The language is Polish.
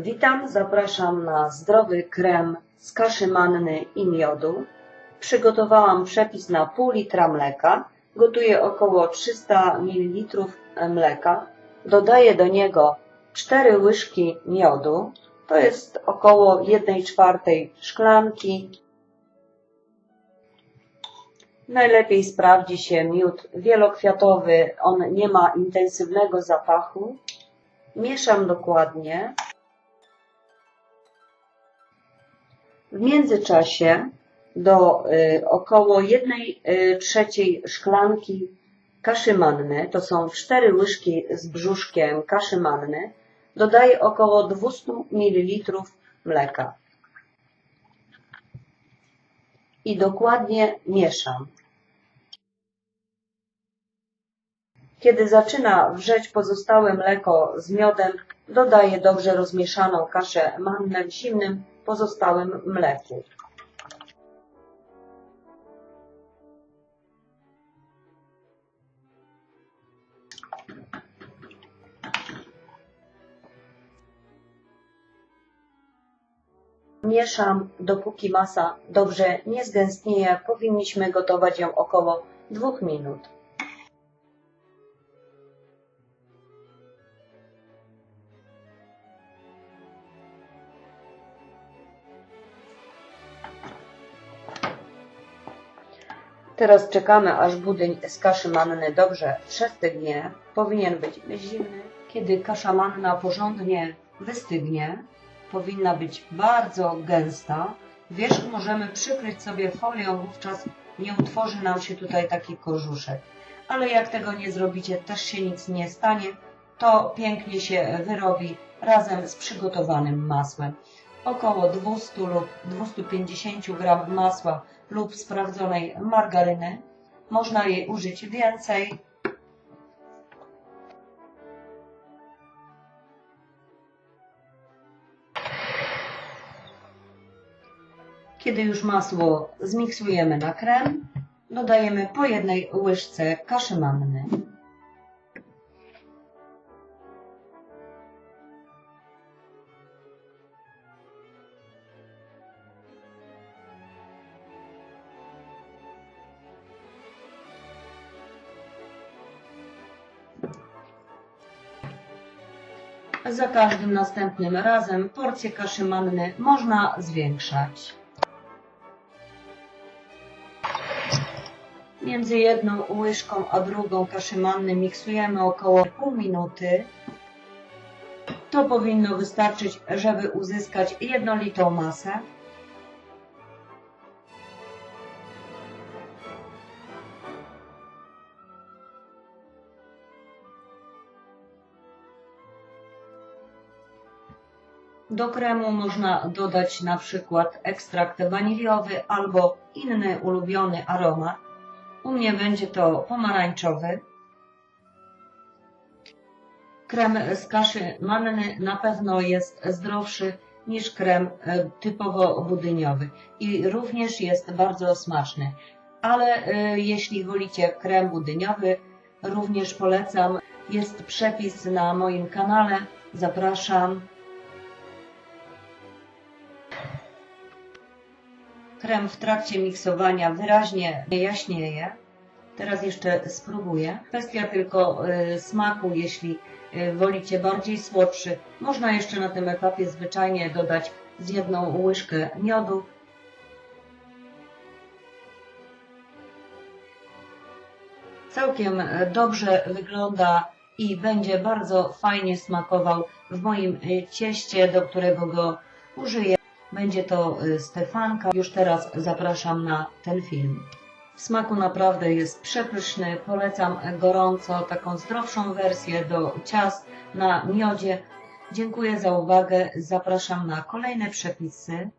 Witam, zapraszam na zdrowy krem z kaszy manny i miodu. Przygotowałam przepis na pół litra mleka. Gotuję około 300 ml mleka. Dodaję do niego 4 łyżki miodu. To jest około 1 czwartej szklanki. Najlepiej sprawdzi się miód wielokwiatowy. On nie ma intensywnego zapachu. Mieszam dokładnie. W międzyczasie do y, około 1 y, trzeciej szklanki kaszy manny, to są 4 łyżki z brzuszkiem kaszy manny, dodaję około 200 ml mleka. I dokładnie mieszam. Kiedy zaczyna wrzeć pozostałe mleko z miodem, dodaję dobrze rozmieszaną kaszę mannę w zimnym pozostałym mleku. Mieszam, dopóki masa dobrze nie zgęstnieje. Powinniśmy gotować ją około 2 minut. Teraz czekamy, aż budyń z kaszy manny dobrze przestygnie. Powinien być zimny. Kiedy kasza manna porządnie wystygnie, powinna być bardzo gęsta. Wierzch możemy przykryć sobie folią, wówczas nie utworzy nam się tutaj taki korzuszek. Ale jak tego nie zrobicie, też się nic nie stanie. To pięknie się wyrobi razem z przygotowanym masłem. Około 200 lub 250 gram masła lub sprawdzonej margaryny. Można jej użyć więcej. Kiedy już masło zmiksujemy na krem, dodajemy po jednej łyżce kaszy Za każdym następnym razem porcję kaszy manny można zwiększać. Między jedną łyżką a drugą kaszy manny miksujemy około pół minuty. To powinno wystarczyć, żeby uzyskać jednolitą masę. Do kremu można dodać na przykład ekstrakt waniliowy albo inny ulubiony aromat. U mnie będzie to pomarańczowy. Krem z kaszy manny na pewno jest zdrowszy niż krem e, typowo budyniowy i również jest bardzo smaczny. Ale e, jeśli wolicie krem budyniowy, również polecam. Jest przepis na moim kanale. Zapraszam. Krem w trakcie miksowania wyraźnie jaśnieje. Teraz jeszcze spróbuję. Kwestia tylko y, smaku, jeśli y, wolicie bardziej słodszy. Można jeszcze na tym etapie zwyczajnie dodać z jedną łyżkę miodu. Całkiem y, dobrze wygląda i będzie bardzo fajnie smakował w moim cieście, do którego go użyję. Będzie to y, Stefanka. Już teraz zapraszam na ten film. W smaku naprawdę jest przepyszny. Polecam gorąco taką zdrowszą wersję do ciast na miodzie. Dziękuję za uwagę. Zapraszam na kolejne przepisy.